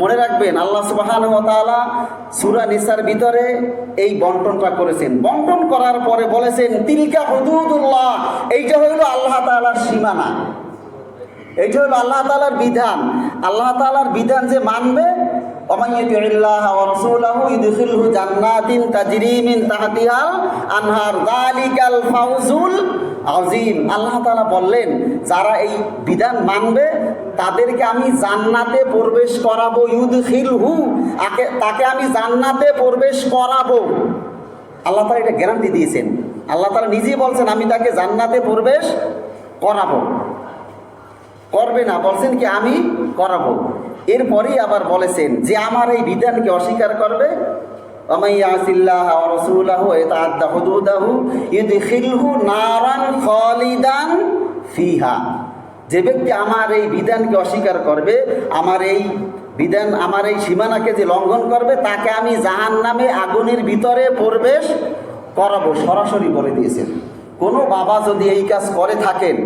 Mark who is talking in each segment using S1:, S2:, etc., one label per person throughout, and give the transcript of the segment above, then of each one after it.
S1: মনে রাখবেন, আল্লাহ সুবাহান তাআলা সুরা নিসার ভিতরে এই বন্টনটা করেছেন। বন্টন করার পরে বলেছেন, তিলকা হুদুদুল্লাহ এইটা হইল আল্লাহ তাআলার সীমানা। এইটা হলো আল্লাহ তাআলার বিধান। আল্লাহ তাআলার বিধান যে মানবে মিন আল্লাহ বললেন, যারা এই বিধান মানবে তাদেরকে আমি জান্নাতে প্রবেশ করাবো, ইউদখিলহু, আকে তাকে আমি জান্নাতে প্রবেশ করাবো। আল্লাহ তাআলা এটা গ্যারান্টি দিয়েছেন। আল্লাহ তাআলা নিজেই বলছেন, আমি তাকে জান্নাতে প্রবেশ করাবো। করবে না, বলছেন কি, আমি করাবো। এরপরেই আবার বলেছেন যে, আমার এই বিধানকে অস্বীকার করবে। ফিহা। যে ব্যক্তি আমার এই বিধানকে অস্বীকার করবে, আমার এই বিধান, আমার এই সীমানাকে যে লঙ্ঘন করবে, তাকে আমি জাহান নামে আগুনের ভিতরে প্রবেশ করাবো, সরাসরি বলে দিয়েছেন। কোনো বাবা যদি এই কাজ করে থাকেন,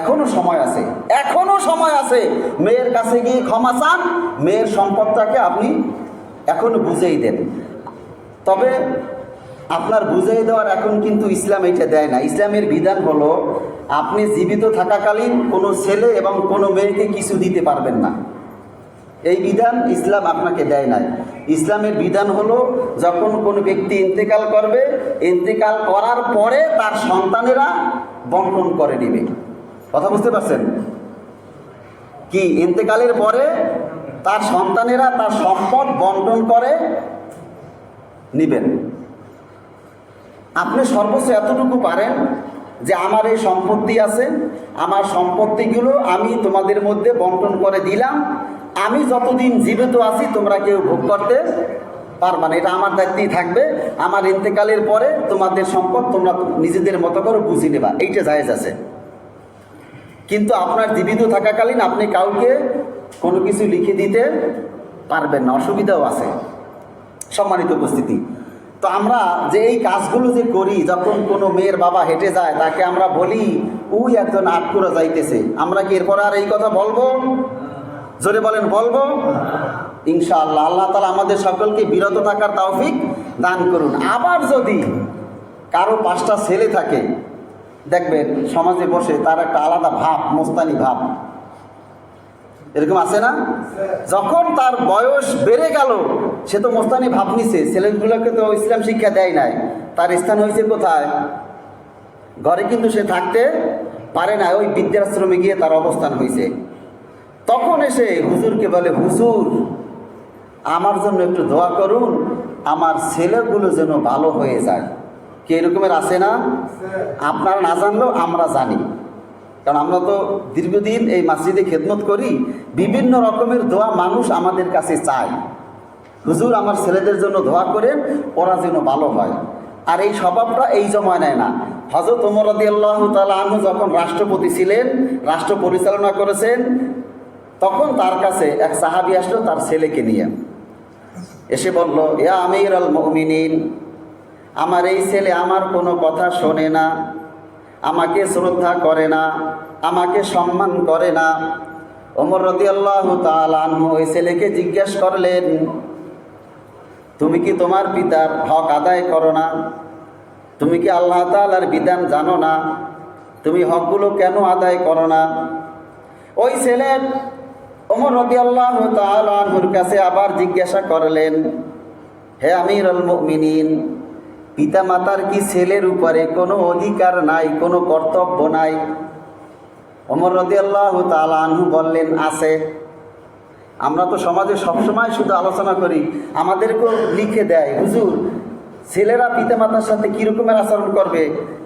S1: এখনও সময় আছে, এখনও সময় আছে, মেয়ের কাছে গিয়ে ক্ষমা চান, মেয়ের সম্পদটাকে আপনি এখনও বুঝেই দেন। তবে আপনার বুঝিয়ে দেওয়ার এখন কিন্তু ইসলাম এটা দেয় না। ইসলামের বিধান হলো আপনি জীবিত থাকাকালীন কোনো ছেলে এবং কোনো মেয়েকে কিছু দিতে পারবেন না। এই বিধান ইসলাম আপনাকে দেয় নাই। ইসলামের বিধান হলো, যখন কোনো ব্যক্তি ইন্তেকাল করবে, ইন্তেকাল করার পরে তার সন্তানেরা বন্টন করে নেবে। কথা বুঝতে পারছেন? কি, ইন্তেকালের পরে তার সন্তানেরা তার সম্পদ বন্টন করে নিবেন। আপনি সর্বোচ্চ এতটুকু পারেন যে আমার এই সম্পত্তি আছে, আমার সম্পত্তিগুলো আমি তোমাদের মধ্যে বন্টন করে দিলাম। আমি যতদিন জীবিত আছি, তোমরা কেউ ভোগ করতে পারবা না। এটা আমার দায়িত্বেই থাকবে। আমার ইন্তেকালের পরে তোমাদের সম্পদ তোমরা নিজেদের মতো করে বুঝে নেবা। এইটা জায়েজ আছে। কিন্তু আপনার জীবিত থাকাকালীন আপনি কাউকে কোনো কিছু লিখে দিতে পারবেন না। অসুবিধাও আছে। সম্মানিত উপস্থিতি। তো আমরা যে এই কাজগুলো যে করি, যখন কোনো মেয়ের বাবা হেঁটে যায়, তাকে আমরা বলি, উই একজন আটকুরা যাইতেছে। আমরা কি এরপর আর এই কথা বলব? জোরে বলেন, বলব? ইনশাআল্লাহ, আল্লাহ তালা আমাদের সকলকে বিরত থাকার তৌফিক দান করুন। আবার যদি কারও পাঁচটা ছেলে থাকে, দেখবেন সমাজে বসে তার একটা আলাদা ভাব, মোস্তানি ভাব। এরকম আছে না? যখন তার বয়স বেড়ে গেল সে তো মোস্তানি ভাব নিছে, ছেলেগুলোকে তো ইসলাম শিক্ষা দেয় নাই। তার স্থান হয়েছে কোথায়? ঘরে কিন্তু সে থাকতে পারে না, ওই বৃদ্ধাশ্রমে গিয়ে তার অবস্থান হয়েছে। তখন এসে হুজুরকে বলে, হুজুর, আমার জন্য একটু দোয়া করুন, আমার ছেলেগুলো যেন ভালো হয়ে যায়। কি এরকমের আছে না? আপনারা না জানলেও আমরা জানি। কারণ আমরা তো দীর্ঘদিন এই মসজিদে খেদমত করি, বিভিন্ন রকমের দোয়া মানুষ আমাদের কাছে চায়। হুজুর, আমার ছেলেদের জন্য দোয়া করেন, ওরা যেন ভালো হয়। আর এই স্বভাবটা এই জমায় নেয় না। হজরত রদি আল্লাহ তালু যখন রাষ্ট্রপতি ছিলেন, রাষ্ট্র পরিচালনা করেছেন, তখন তার কাছে এক সাহাবি আসলো তার ছেলেকে নিয়ে। এসে বলল, ইয়া আমির আল মমিনিন, আমার এই ছেলে আমার কোনো কথা শোনে না, আমাকে শ্রদ্ধা করে না, আমাকে সম্মান করে না। ওমর রদি আল্লাহ তালু ওই ছেলেকে জিজ্ঞেস করলেন তুমি কি তোমার পিতার হক আদায় করো না? তুমি কি আল্লাহ তালার বিধান জানো না? তুমি হকগুলো কেন আদায় করো না? ওই ছেলে ওমর রদি আল্লাহ তালুর কাছে আবার জিজ্ঞাসা করলেন, হে আমির মিনীন পিতা মাতার কি ছেলের উপরে কোনো অধিকার নাই, কোনো কর্তব্য নাই? অমর রদি আল্লাহ তালু বললেন, আছে। আমরা তো সমাজে সবসময় শুধু আলোচনা করি, আমাদেরকেও লিখে দেয়, হুজুর, ছেলেরা পিতা মাতার সাথে কীরকমের আচরণ করবে?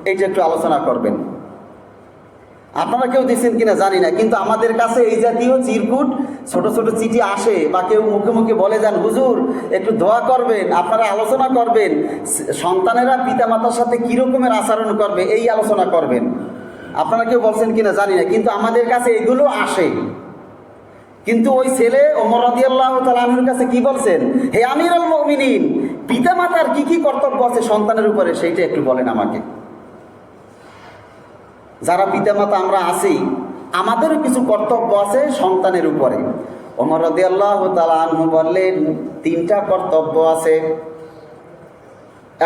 S1: এইটা একটু আলোচনা করবেন। আপনারা কেউ দিচ্ছেন কিনা জানি না, কিন্তু আমাদের কাছে এই জাতীয় চিরকুট, ছোট ছোট চিঠি আসে বা কেউ মুখে মুখে বলে যান, হুজুর, একটু দোয়া করবেন, আপনারা আলোচনা করবেন, সন্তানেরা পিতা মাতার সাথে কীরকমের আচরণ করবে, এই আলোচনা করবেন। আপনারা কেউ বলছেন কিনা জানি না, কিন্তু আমাদের কাছে এগুলো আসে। কিন্তু ওই ছেলে ওমর রদি আল্লাহ তালুর কাছে কি বলছেন? হে আমির আল মমিনিন পিতা মাতার কি কি কর্তব্য আছে সন্তানের উপরে সেইটা একটু বলেন আমাকে। যারা পিতামাতা আমরা আছি, আমাদেরও কিছু কর্তব্য আছে সন্তানের উপরে। ওমর রদি আল্লাহ আনহু বললেন, তিনটা কর্তব্য আছে।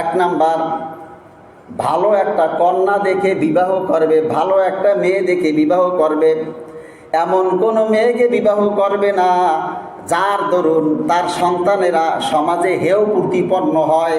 S1: এক নাম্বার, ভালো একটা কন্যা দেখে বিবাহ করবে, ভালো একটা মেয়ে দেখে বিবাহ করবে। এমন কোনো মেয়েকে বিবাহ করবে না যার দরুন তার সন্তানেরা সমাজে হেয় প্রতিপন্ন হয়।